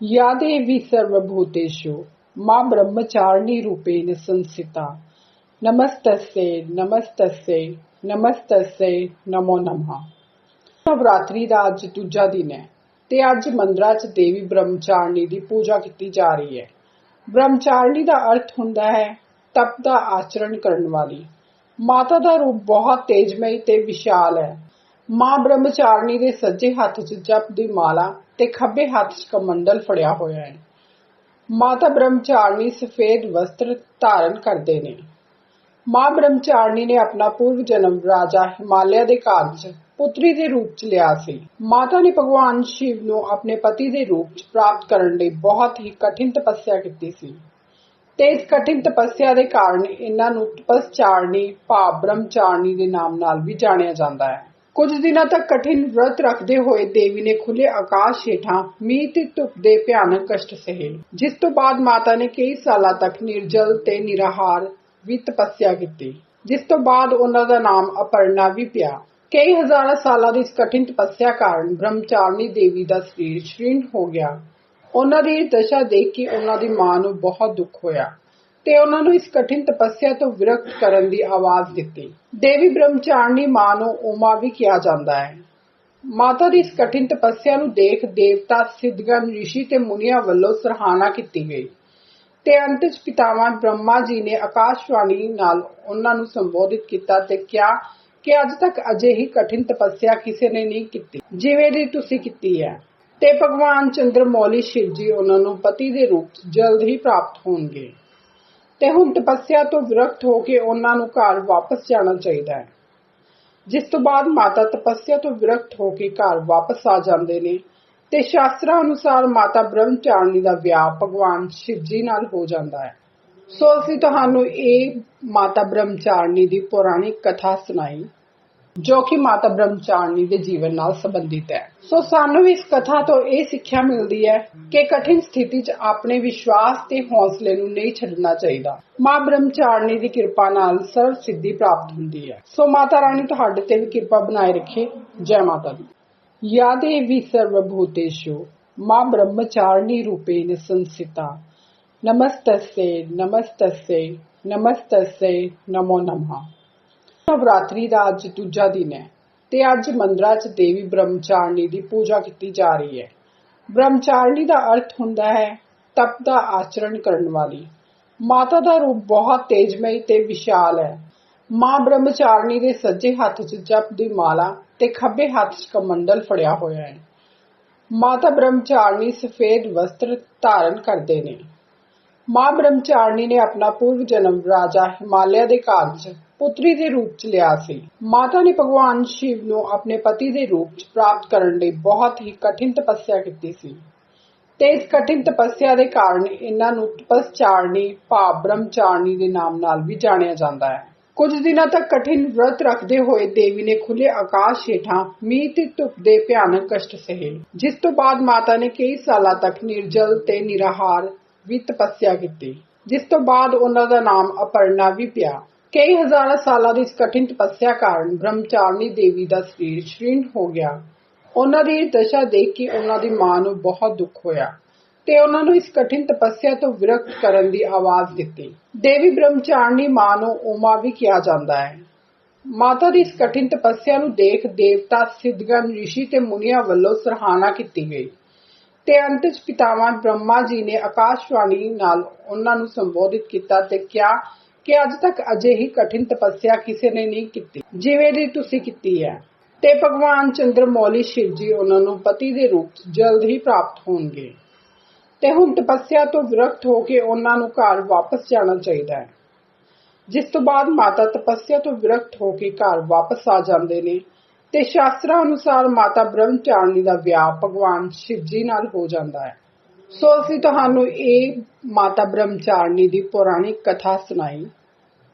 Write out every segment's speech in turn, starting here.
या देवी सर्वभूतेषु मां ब्रह्मचारिणी रूपेण संस्थिता ਨਮਸਤਸੇ ਨਮਸਤਸੇ ਨਮਸਤਸੇ ਨਮੋ ਨਮः ਨਵਰਾਤਰੀ ਦਾ ਅੱਜ ਦੂਜਾ ਦਿਨ ਹੈ ਤੇ ਅੱਜ ਮੰਦਰਾਂ 'ਚ ਦੇਵੀ ਬ੍ਰਹਮਚਾਰਿਣੀ ਦੀ ਪੂਜਾ ਕੀਤੀ ਜਾ ਰਹੀ ਹੈ ਬ੍ਰਹਮਚਾਰਿਣੀ ਦਾ ਅਰਥ ਹੁੰਦਾ ਹੈ ਤਪ ਦਾ ਆਚਰਣ ਕਰਨ ਵਾਲੀ ਮਾਤਾ ਦਾ ਰੂਪ ਬਹੁਤ ਤੇਜਮਈ ਤੇ ਵਿਸ਼ਾਲ ਹੈ ਮਾਂ ਬ੍ਰਹਮਚਾਰਿਣੀ ਦੇ ਸੱਜੇ ਹੱਥ 'ਚ ਜਪ ਦੀ ਮਾਲਾ ਤੇ ਖੱਬੇ ਹੱਥ 'ਚ ਕਮੰਡਲ ਫੜਿਆ ਹੋਇਆ ਹੈ। ਮਾਤਾ ਬ੍ਰਹਮਚਾਰਿਣੀ ਸਫੇਦ ਵਸਤਰ ਧਾਰਨ ਕਰਦੇ ਨੇ। ਮਾਂ ਬ੍ਰਹਮਚਾਰਿਣੀ ਨੇ ਆਪਣਾ ਪੂਰਵ ਜਨਮ ਰਾਜਾ ਹਿਮਾਲਿਆ ਦੇ ਘਰ 'ਚ ਪੁੱਤਰੀ ਦੇ ਰੂਪ 'ਚ ਲਿਆ ਸੀ। ਮਾਤਾ ਨੇ ਭਗਵਾਨ ਸ਼ਿਵ ਨੂੰ ਆਪਣੇ ਪਤੀ ਦੇ ਰੂਪ 'ਚ ਪ੍ਰਾਪਤ ਕਰਨ ਲਈ ਬਹੁਤ ਹੀ ਕਠਿਨ ਤਪੱਸਿਆ ਕੀਤੀ ਸੀ। ਤੇ ਇਸ ਕਠਿਨ ਤਪੱਸਿਆ ਦੇ ਕਾਰਨ ਇਹਨਾਂ ਨੂੰ ਤਪਸਚਾਰਣੀ ਭਾਵ ਬ੍ਰਹਮਚਾਰਣੀ ਦੇ ਨਾਮ ਨਾਲ ਵੀ ਜਾਣਿਆ ਜਾਂਦਾ ਹੈ। ਕੁਝ ਦਿਨਾਂ ਤੱਕ ਕਠਿਨ ਵਰਤ ਰੱਖਦੇ ਹੋਏ ਦੇਵੀ ਨੇ ਖੁੱਲੇ ਆਕਾਸ਼ ਹੇਠਾਂ ਮੀਂਹ ਤੇ ਧੁੱਪ ਦੇ ਭਿਆਨਕ ਕਸ਼ਟ ਸਹੇ ਜਿਸ ਤੋਂ ਬਾਅਦ ਮਾਤਾ ਨੇ ਕਈ ਸਾਲਾਂ ਤੱਕ ਨਿਰਜਲ ਤੇ ਨਿਰਾਹਾਰ ਵੀ ਤਪੱਸਿਆ ਕੀਤੀ। ਜਿਸ ਤੋਂ ਬਾਅਦ ਉਹਨਾਂ ਦਾ ਨਾਮ ਅਪਰਨਾ ਵੀ ਪਿਆ। ਕਈ ਹਜ਼ਾਰਾਂ ਸਾਲਾਂ ਦੀ ਇਸ ਕਠਿਨ ਤਪੱਸਿਆ ਕਾਰਨ ਬ੍ਰਹਮਚਾਰਨੀ ਦੇਵੀ ਦਾ ਸਰੀਰ ਸ਼੍ਰੀਣ ਹੋ ਗਿਆ। ਉਹਨਾਂ ਦੀ ਦਸ਼ਾ ਦੇਖ ਕੇ ਉਹਨਾਂ ਦੀ ਮਾਂ ਨੂੰ ਬਹੁਤ ਦੁੱਖ ਹੋਇਆ। ਤੇ ਉਹਨਾਂ ਨੂੰ ਇਸ ਕਠਿਨ ਤਪੱਸਿਆ ਤੋਂ ਵਿਰਕਤ ਕਰਨ ਦੀ ਆਵਾਜ਼ ਦਿੱਤੀ। ਦੇਵੀ ਬ੍ਰਹਮਚਾਰਣੀ ਮਾਂ ਨੂੰ ਉਮਾ ਵੀ ਕਿਹਾ ਜਾਂਦਾ ਹੈ। ਮਾਤਾ ਦੀ ਇਸ ਕਠਿਨ ਤਪੱਸਿਆ ਨੂੰ ਦੇਖ ਦੇਵਤਾ, ਸਿੱਧਗਨ, ਰਿਸ਼ੀ ਤੇ ਮੁਨੀਆਂ ਵੱਲੋਂ ਸਰਾਹਨਾ ਕੀਤੀ ਗਈ। ਤੇ ਅੰਤ ਚ ਪਿਤਾਮਾ ਬ੍ਰਹਮਾ ਜੀ ਨੇ ਆਕਾਸ਼ਵਾਣੀ ਨਾਲ ਉਹਨਾਂ ਨੂੰ ਸੰਬੋਧਿਤ ਕੀਤਾ ਤੇ ਕਿਹਾ ਕਿ ਅੱਜ ਤੱਕ ਅਜਿਹੀ ਕਠਿਨ ਤਪੱਸਿਆ ਕਿਸੇ ਨੇ ਨਹੀਂ ਕੀਤੀ, ਜਿਵੇਂ ਦੀ ਤੁਸੀਂ ਕੀਤੀ ਹੈ। ਤੇ ਭਗਵਾਨ ਚੰਦਰਮੌਲੀ ਸ਼ਿਵ ਜੀ ਉਹਨਾਂ ਨੂੰ ਪਤੀ ਦੇ ਰੂਪ ਜਲਦ ਹੀ ਪ੍ਰਾਪਤ ਹੋਣਗੇ। ਤੇ ਹੁਣ ਤਪੱਸਿਆ ਤੋਂ ਵਿਰਕਤ ਹੋ ਕੇ ਉਹਨਾਂ ਨੂੰ ਘਰ ਵਾਪਸ ਜਾਣਾ ਚਾਹੀਦਾ ਹੈ। ਜਿਸ ਤੋਂ ਬਾਅਦ ਮਾਤਾ ਤਪੱਸਿਆ ਤੋਂ ਵਿਰਕਤ ਹੋ ਕੇ ਘਰ ਵਾਪਸ ਆ ਜਾਂਦੇ ਨੇ ਤੇ ਸ਼ਾਸਤਰਾਂ ਅਨੁਸਾਰ ਮਾਤਾ ਬ੍ਰਹਮਚਾਰਨੀ ਦਾ ਵਿਆਹ ਭਗਵਾਨ ਸ਼ਿਵ ਜੀ ਨਾਲ ਹੋ ਜਾਂਦਾ ਹੈ। ਸੋ ਅਸੀਂ ਤੁਹਾਨੂੰ ਇਹ ਮਾਤਾ ਬ੍ਰਹਮਚਾਰਨੀ ਦੀ ਪੌਰਾਣਿਕ ਕਥਾ ਸੁਣਾਈ। ਜੋ ਕਿ ਮਾਤਾ ਬ੍ਰਹਮਚਾਰਨੀ ਦੇ ਜੀਵਨ ਨਾਲ ਸੰਬੰਧਿਤ ਹੈ। ਸੋ ਸਾਨੂੰ ਇਸ ਕਥਾ ਤੋਂ ਇਹ ਸਿੱਖਿਆ ਮਿਲਦੀ ਹੈ ਕਿ ਕਠਿਨ ਸਥਿਤੀ 'ਚ ਆਪਣੇ ਵਿਸ਼ਵਾਸ ਤੇ ਹੌਸਲੇ ਨੂੰ ਨਹੀਂ ਛੱਡਣਾ ਚਾਹੀਦਾ। ਮਾਂ ਬ੍ਰਹਮਚਾਰਨੀ ਦੀ ਕਿਰਪਾ ਨਾਲ ਸਰਵ ਸਿੱਧੀ ਪ੍ਰਾਪਤ ਹੁੰਦੀ ਹੈ। ਸੋ ਮਾਤਾ ਰਾਣੀ, ਤੁਹਾਡੇ ਤੇ ਵੀ ਕਿਰਪਾ ਬਣਾਏ ਰੱਖੇ। ਜੈ ਮਾਤਾ ਦੀ। ਯਾਦੇ ਵੀ ਸਰਵਭੂਤੇਸ਼ੂ, ਮਾਂ ਬ੍ਰਹਮਚਾਰਨੀ ਰੂਪੇਨ ਸੰਸਿਤਾ ਨਮਸਤਸੇ ਨਮਸਤਸੇ ਨਮਸਤਸੇ ਨਮੋ ਨਮः। ਨਵਰਾਤਰੀ ਦਾ ਅੱਜ ਦੂਜਾ ਦਿਨ ਹੈ ਤੇ ਅੱਜ ਮੰਦਰਾਂ 'ਚ ਦੇਵੀ ਬ੍ਰਹਮਚਾਰਿਣੀ ਦੀ ਪੂਜਾ ਕੀਤੀ ਜਾ ਰਹੀ ਹੈ। ਬ੍ਰਹਮਚਾਰਿਣੀ ਦਾ ਅਰਥ ਹੁੰਦਾ ਹੈ ਤਪ ਦਾ ਆਚਰਣ ਕਰਨ ਵਾਲੀ। ਮਾਤਾ ਦਾ ਰੂਪ ਬਹੁਤ ਤੇਜਮਈ ਤੇ ਵਿਸ਼ਾਲ ਹੈ। ਮਾਂ ਬ੍ਰਹਮਚਾਰਿਣੀ ਦੇ ਸੱਜੇ ਹੱਥ 'ਚ ਜਪ ਦੀ ਮਾਲਾ ਤੇ ਖੱਬੇ ਹੱਥ 'ਚ ਕਮੰਡਲ ਫੜਿਆ ਹੋਇਆ ਹੈ। ਮਾਤਾ ਬ੍ਰਹਮਚਾਰਨੀ ਸਫੇਦ ਵਸਤਰ ਧਾਰਨ ਕਰਦੇ ਨੇ। ਮਾਂ ਬ੍ਰਹਮਚਾਰਨੀ ਨੇ ਆਪਣਾ ਪੂਰਵ ਜਨਮ ਰਾਜਾ ਹਿਮਾਲਿਆ ਦੇ ਘਰ 'ਚ ਪੁੱਤਰੀ ਦੇ ਰੂਪ 'ਚ ਲਿਆ ਸੀ। ਮਾਤਾ ਨੇ ਭਗਵਾਨ ਸ਼ਿਵ ਨੂੰ ਆਪਣੇ ਪਤੀ ਦੇ ਰੂਪ 'ਚ ਪ੍ਰਾਪਤ ਕਰਨ ਲਈ ਬਹੁਤ ਹੀ ਕਠਿਨ ਤਪੱਸਿਆ ਕੀਤੀ ਸੀ। ਤੇ ਇਸ ਕਠਿਨ ਤਪੱਸਿਆ ਦੇ ਕਾਰਨ ਇਹਨਾਂ ਨੂੰ ਤਪਸਚਾਰਣੀ, ਭਾਵ ਬ੍ਰਹਮਚਾਰਣੀ ਦੇ ਨਾਮ ਨਾਲ ਵੀ ਜਾਣਿਆ ਜਾਂਦਾ ਹੈ। ਕੁਝ ਦਿਨਾਂ ਤੱਕ ਕਠਿਨ ਵਰਤ ਰੱਖਦੇ ਹੋਏ ਦੇਵੀ ਨੇ ਖੁੱਲੇ ਆਕਾਸ਼ ਹੇਠਾਂ ਮੀਂਹ ਤੇ ਧੁੱਪ ਦੇ ਭਿਆਨਕ ਕਸ਼ਟ ਸਹੇ। ਜਿਸ ਤੋਂ ਬਾਅਦ ਮਾਤਾ ਨੇ ਕਈ ਸਾਲਾਂ ਤੱਕ ਨਿਰਜਲ ਤੇ ਨਿਰਾਹਾਰ ਵੀ ਤਪੱਸਿਆ ਕੀਤੀ। ਜਿਸ ਤੋਂ ਬਾਅਦ ਉਹਨਾਂ ਦਾ ਨਾਮ ਅਪਰਨਾ ਵੀ ਪਿਆ। ਕਈ ਹਜ਼ਾਰਾਂ ਸਾਲਾਂ ਦੀ ਇਸ ਕਠਿਨ ਤਪੱਸਿਆ ਕਾਰਨ ਬ੍ਰਹਮਚਾਰਣੀ ਦੇਵੀ ਦਾ ਸਰੀਰ ਸ਼੍ਰੀਣ ਹੋ ਗਿਆ। ਉਹਨਾਂ ਦੀ ਦਸ਼ਾ ਦੇਖ ਕੇ ਉਹਨਾਂ ਦੀ ਮਾਂ ਨੂੰ ਬਹੁਤ ਦੁੱਖ ਹੋਇਆ ਤੇ ਉਹਨਾਂ ਨੂੰ ਇਸ ਕਠਿਨ ਤਪੱਸਿਆ ਤੋਂ ਵਿਰਕਤ ਕਰਨ ਦੀ ਆਵਾਜ਼ ਦਿੱਤੀ। ਦੇਵੀ ਬ੍ਰਹਮਚਾਰਿਣੀ ਮਾਂ ਨੂੰ ਉਮਾ ਵੀ ਕਿਹਾ ਜਾਂਦਾ ਹੈ। ਮਾਤਾ ਦੀ ਇਸ ਕਠਿਨ ਤਪੱਸਿਆ ਨੂੰ ਦੇਖ ਦੇਵਤਾ, ਸਿੱਧਗਨ, ਰਿਸ਼ੀ ਤੇ ਮੁਨੀਆਂ ਵੱਲੋਂ ਸਰਾਹਨਾ ਕੀਤੀ ਗਈ। ਤੇ ਅੰਤ ਚ ਪਿਤਾਮਾ ਬ੍ਰਹਮਾ ਜੀ ਨੇ ਆਕਾਸ਼ਵਾਣੀ ਨਾਲ ਉਹਨਾਂ ਨੂੰ ਸੰਬੋਧਿਤ ਕੀਤਾ ਤੇ ਕਿਹਾ ਕਿ ਅੱਜ ਤੱਕ ਅਜਿਹੀ ਕਠਿਨ ਤਪੱਸਿਆ ਕਿਸੇ ਨੇ ਨਹੀਂ ਕੀਤੀ, ਜਿਵੇਂ ਦੀ ਤੁਸੀਂ ਕੀਤੀ ਹੈ। ਤੇ ਭਗਵਾਨ ਚੰਦਰਮੌਲੀ ਸ਼ਿਵ ਜੀ ਉਹਨਾਂ ਨੂੰ ਪਤੀ ਦੇ ਰੂਪ ਜਲਦ ਹੀ ਪ੍ਰਾਪਤ ਹੋਣਗੇ। ਤੇ ਹੁਣ ਤਪੱਸਿਆ ਤੋਂ ਵਿਰਕਤ ਹੋ ਕੇ ਉਹਨਾਂ ਨੂੰ ਘਰ ਵਾਪਸ ਜਾਣਾ ਚਾਹੀਦਾ ਹੈ। ਜਿਸ ਤੋਂ ਬਾਅਦ ਮਾਤਾ ਤਪੱਸਿਆ ਤੋਂ ਵਿਰਕਤ ਹੋ ਕੇ ਘਰ ਵਾਪਸ ਆ ਜਾਂਦੇ ਨੇ ਤੇ ਸ਼ਾਸਤਰਾਂ ਅਨੁਸਾਰ ਮਾਤਾ ਬ੍ਰਹਮਚਾਰਨੀ ਦਾ ਵਿਆਹ ਭਗਵਾਨ ਸ਼ਿਵ ਜੀ ਨਾਲ ਹੋ ਜਾਂਦਾ ਹੈ। ਸੋ ਅਸੀਂ ਤੁਹਾਨੂੰ ਇਹ ਮਾਤਾ ਬ੍ਰਹਮਚਾਰਨੀ ਦੀ ਪੌਰਾਣਿਕ ਕਥਾ ਸੁਣਾਈ,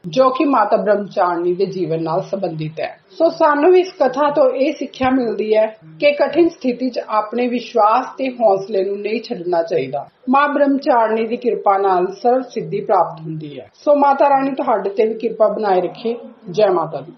ਜੋ ਕਿ ਮਾਤਾ ਬ੍ਰਹਮਚਾਰਨੀ ਦੇ ਜੀਵਨ ਨਾਲ ਸੰਬੰਧਿਤ ਹੈ। ਸੋ ਸਾਨੂੰ ਇਸ ਕਥਾ ਤੋਂ ਇਹ ਸਿੱਖਿਆ ਮਿਲਦੀ ਹੈ ਕਿ ਕਠਿਨ ਸਥਿਤੀ 'ਚ ਆਪਣੇ ਵਿਸ਼ਵਾਸ ਤੇ ਹੌਸਲੇ ਨੂੰ ਨਹੀਂ ਛੱਡਣਾ ਚਾਹੀਦਾ। ਮਾਂ ਬ੍ਰਹਮਚਾਰਨੀ ਦੀ ਕਿਰਪਾ ਨਾਲ ਸਰਵ ਸਿੱਧੀ ਪ੍ਰਾਪਤ ਹੁੰਦੀ ਹੈ। ਸੋ ਮਾਤਾ ਰਾਣੀ, ਤੁਹਾਡੇ ਤੇ ਵੀ ਕਿਰਪਾ ਬਣਾਏ ਰੱਖੇ। ਜੈ ਮਾਤਾ ਦੀ।